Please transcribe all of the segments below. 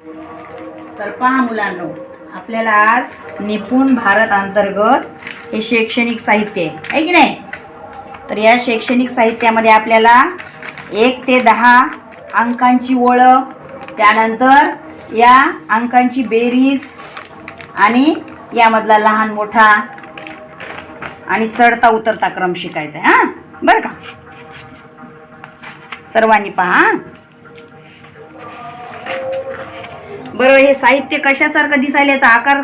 तर पहा मुलांनो आपल्याला आज निपुण भारत अंतर्गत हे शैक्षणिक साहित्य आहे. की नाही? तर या शैक्षणिक साहित्यामध्ये आपल्याला एक ते दहा अंकांची ओळख त्यानंतर या अंकांची बेरीज आणि यामधला लहान मोठा आणि चढता उतरता क्रम शिकायचा आहे हां? बरं का? सर्वांनी पहा बरं हे साहित्य कशासारखं दिसायला याचा आकार?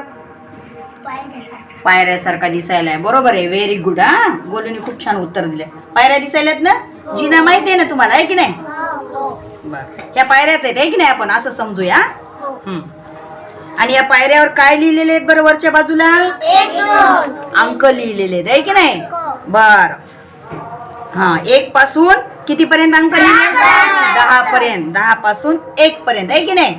पायऱ्यासारखा. दिसायला आहे बरोबर आहे. व्हेरी गुड हा? गोलूने खूप छान उत्तर दिले पायऱ्या दिसायल्यात ना? जिना माहिती आहे ना तुम्हाला आहे की नाही? बरं. ह्या पायऱ्याच आहेत आहे की नाही आपण? असं समजूया. आणि या पायऱ्यावर काय लिहिलेले आहेत बरं वरच्या बाजूला? अंक लिहिलेले आहेत आहे की नाही? बर. हा एक पासून किती पर्यंत अंक लिहिले? दहा पर्यंत. दहा पासून एक पर्यंत आहे की नाही.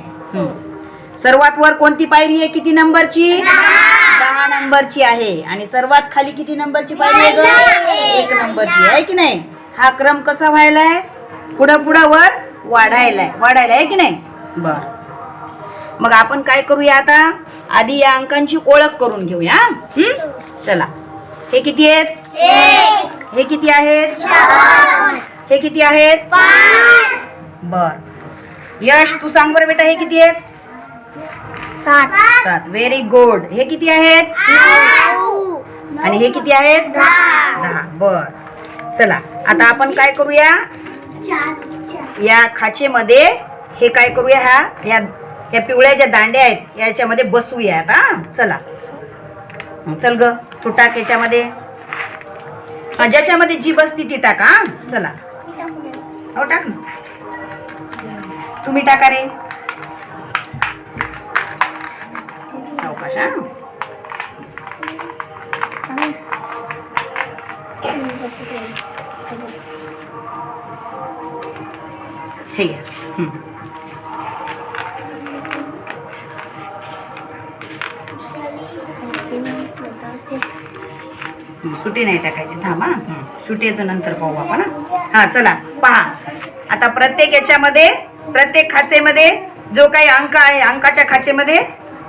सर्वात वर कोणती पायरी आहे? किती नंबरची? दहा. नंबरची आहे. आणि सर्वात खाली किती नंबरची पायरी आहे ग? एक. नंबरची आहे की नाही? हा क्रम कसा व्हायलाय? पुढं पुढं वर वाढायलाय. वाढायला आहे की नाही? बर. मग आपण काय करूया आता? आधी या अंकांची ओळख करून घेऊया? चला. हे किती आहेत? हे किती आहेत? हे किती आहेत? बर. यश तू सांग बरं बेटा हे किती आहेत? सात. व्हेरी गुड हे किती आहेत? आणि हे किती आहेत? दहा. बर. चला आता आपण काय करूया? या खाचेमध्ये हे काय करूया? ह्या ह्या ह्या पिवळ्या ज्या दांड्या आहेत याच्यामध्ये बसूया आता हा? चला. चल ग तू टाक याच्यामध्ये. ज्याच्यामध्ये जी बसती ती टाका? चला. हो टाक तुम्ही टाका रे. सावकाश हे घ्या सुटी नाही टाकायची. थांब. हा सुटीचं नंतर पाहू आपण हा चला. पहा. आता प्रत्येक याच्यामध्ये प्रत्येक खाचेमध्ये जो काही अंक आहे अंकाच्या खाचेमध्ये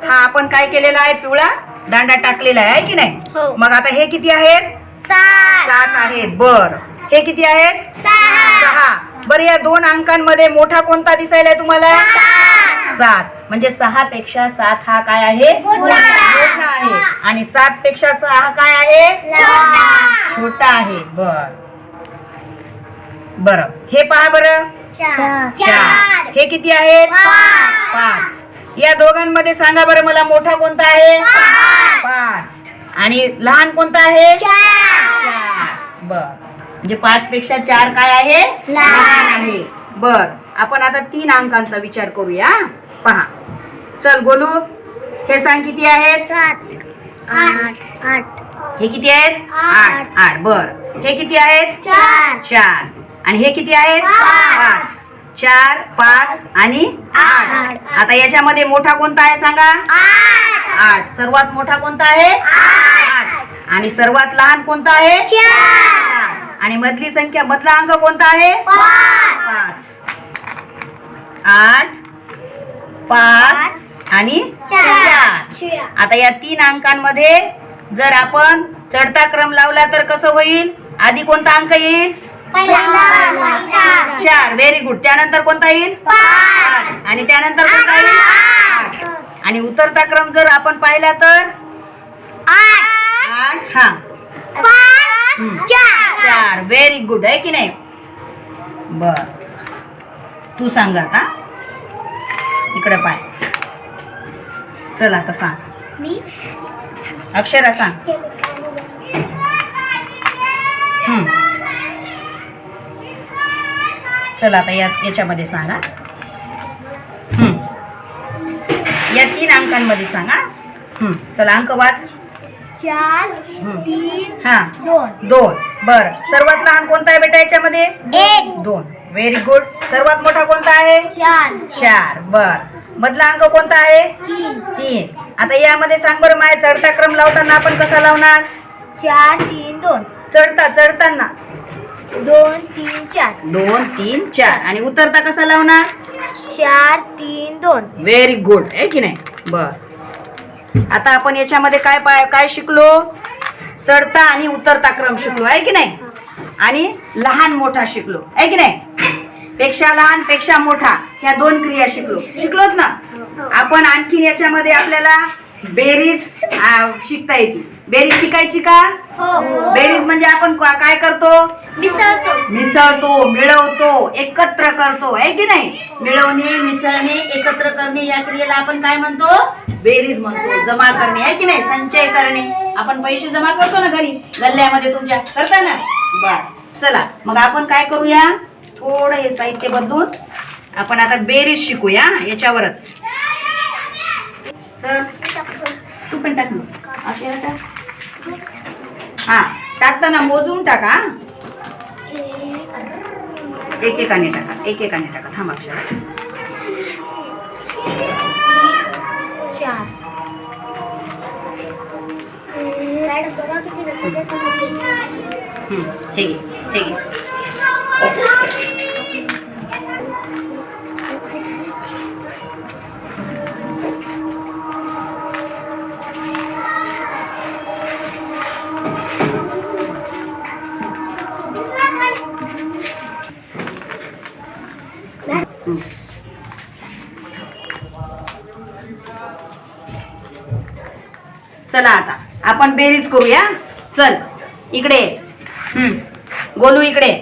हा आपण काय केलेला आहे पिवळा दांडा टाकलेला आहे की नाही? हो. मग आता हे किती आहेत? सात. आहेत बर. हे किती आहेत? सहा. बरं या दोन अंकांमध्ये मोठा कोणता दिसायलाय तुम्हाला? सात. म्हणजे सहा पेक्षा सात हा काय आहे? मोठा. आहे. आणि सात पेक्षा सहा हा काय आहे? छोटा. आहे. बर. बर. हे पहा बरं. चार. हे किती आहेत? पाच. या दोघांमध्ये सांगा बरं मला मोठा कोणता आहे? पाच. आणि लहान कोणता आहे? चार. बर. म्हणजे पाच पेक्षा चार काय आहे? लहान. आहे. बर. आपण आता तीन अंकांचा विचार करूया. पहा. चल गोलू. हे सांग किती आहेत हे किती आहेत? आठ. आठ. बर. हे किती आहेत? चार. चार. आणि हे किती आहेत पाच. चार पाच आणि आठ. आठ. आता याच्यामध्ये मोठा कोणता आहे सांगा? आठ. सर्वात मोठा कोणता आहे? आठ. आणि सर्वात लहान कोणता आहे? चार. आणि मधली संख्या मधला अंक कोणता आहे? पाच. आठ पाच आणि चार. आता या तीन अंकांमध्ये जर आपण चढता क्रम लावला तर कसं होईल? आधी कोणता अंक येईल? चार. व्हेरी गुड त्यानंतर कोणता येईल? पाच. आणि त्यानंतर कोणता येईल? आठ. आणि उतरता क्रम जर आपण पाहिला तर? आठ. हा. चार. व्हेरी गुड आहे की नाही? बर. तू सांग आता. इकडे पाय. चल आता सांग. अक्षरा सांग. चल आता या याच्यामध्ये सांगा. या तीन अंकांमध्ये सांगा. चला अंक वाच. चार. तीन हा. दोन. दोन. बर. सर्वात लहान कोणता आहे बेटा याच्यामध्ये? एक. दोन. व्हेरी गुड सर्वात मोठा कोणता आहे? चार. चार. बर. मधला अंक कोणता आहे? तीन. तीन. आता यामध्ये सांग बरं माय चढता क्रम लावताना आपण कसा लावणार? चार तीन दोन. चढता चढताना. दोन तीन चार. दोन तीन चार. आणि उतरता कसा लावणार? चार तीन दोन. व्हेरी गुड आहे की नाही? बर. आता आपण याच्यामध्ये काय पाय काय शिकलो? चढता आणि उतरता क्रम शिकलो. आहे की नाही? आणि लहान मोठा शिकलो. आहे की नाही? पेक्षा लहानपेक्षा मोठा. ह्या दोन क्रिया शिकलो. शिकलोत ना? आपण आणखीन याच्यामध्ये आपल्याला बेरीज शिकता येते बेरीज शिकायची का? हो. बेरीज म्हणजे आपण काय करतो? मिसळतो. मिसळतो मिळवतो एकत्र करतो आहे की नाही? मिळवणे मिसळणे एकत्र करणे या क्रियेला आपण काय म्हणतो? बेरीज म्हणतो जमा करणे आहे की नाही? संचय करणे. आपण पैसे जमा करतो ना घरी गल्ल्यामध्ये तुमच्या. करता ना? बर चला. मग आपण काय करूया? थोडं हे साहित्य बदलून आपण आता बेरीज शिकूया याच्यावरच. चल. तू पण टाक अक्षरा टाक हा. टाकताना मोजून टाका. एकेकाने टाका एकेकाने टाका. थांब अक्षरा. हे घे हे घे. चला आता. आपण बेरीज करूया. चल. इकडे. गोलू इकडे.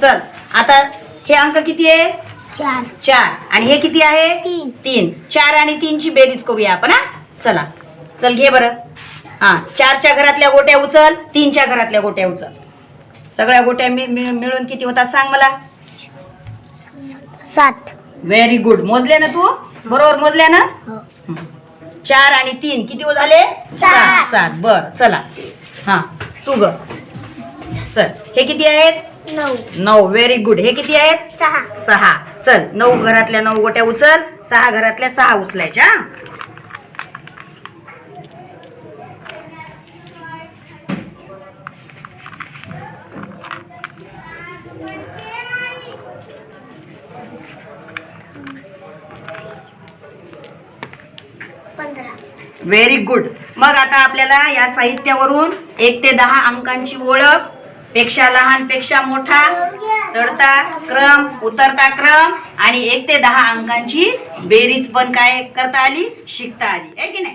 चल. आता हे अंक किती आहे? चार. चार. आणि हे किती आहे? तीन. तीन. चार आणि तीनची बेरीज करूया आपण हा? चला. चल घे बरं. हा. चारच्या घरातल्या गोट्या उचल. तीनच्या घरातल्या गोट्या उचल. सगळ्या गोट्या मि- मि- मिळून किती होतात सांग मला? सात. व्हेरी गुड मोजले ना तू? बरोबर मोजल्या ना? चार आणि तीन. किती हो झाले? सात. सात. बर चला. हा तू ग. चल. हे किती आहेत? नऊ. नऊ. व्हेरी गुड हे किती आहेत? सहा. सहा. चल. नऊ घरातल्या नऊ गोट्या उचल. सहा घरातल्या सहा उचलायच्या. व्हेरी गुड मग आता आपल्याला या साहित्यावरून एक ते दहा अंकांची ओळखपेक्षा लहानपेक्षा मोठा चढता क्रम उतरता क्रम आणि एक ते दहा अंकांची बेरीज पण काय करता आली? शिकता आली. आहे की नाही?